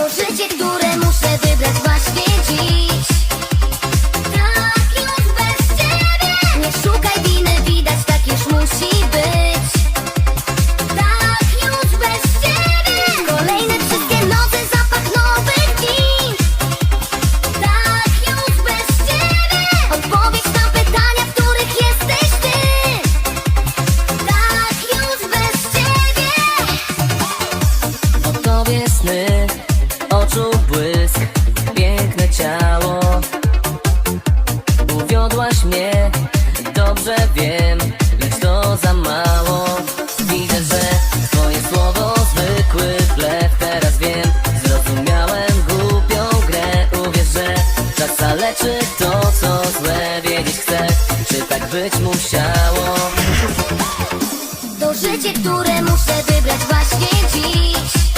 To życie, które czy to co złe wiedzieć chcesz? Czy tak być musiało? To życie, które muszę wybrać właśnie dziś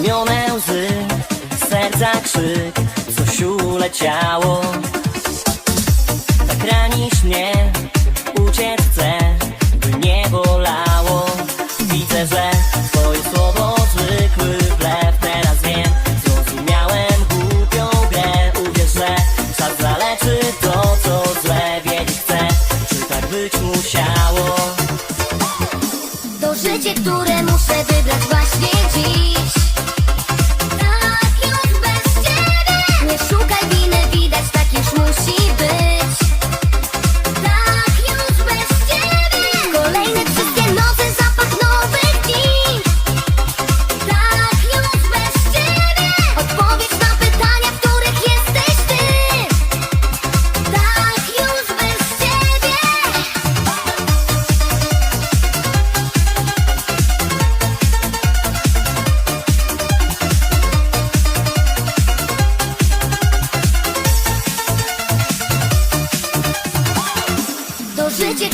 stłumione łzy serca krzyk, coś uleciało. Tak ranisz mnie, uciec chcę, by nie bolało. Widzę, że twoje słowo zwykły wlew Teraz wiem, zrozumiałem głupią grę Uwierz, że czas zaleczy to, co złe Wiedzieć chcę, czy tak być musiało? To życie, które muszę wybrać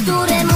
fatture